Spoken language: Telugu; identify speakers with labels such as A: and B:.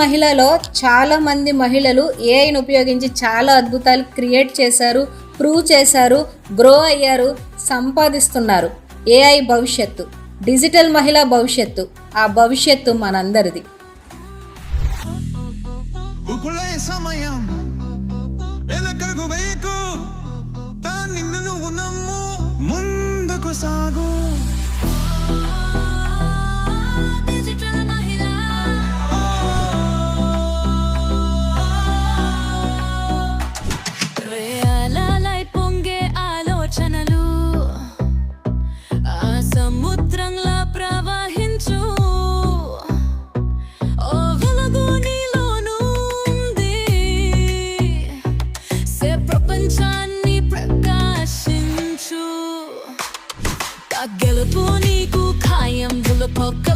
A: మహిళలో చాలా మంది మహిళలు ఏఐని ఉపయోగించి చాలా అద్భుతాలు క్రియేట్ చేశారు ప్రూవ్ చేశారు గ్రో అయ్యారు సంపాదిస్తున్నారు. ఏఐ భవిష్యత్తు డిజిటల్ మహిళా భవిష్యత్తు ఆ భవిష్యత్తు మనందరిది.
B: సమయం ముందుకు సాగు. సముద్రంలా ప్రవహించు. సే ప్రపంచాన్ని ప్రకాశించు. గెలుపు నీకు ఖాయం బులపొక్క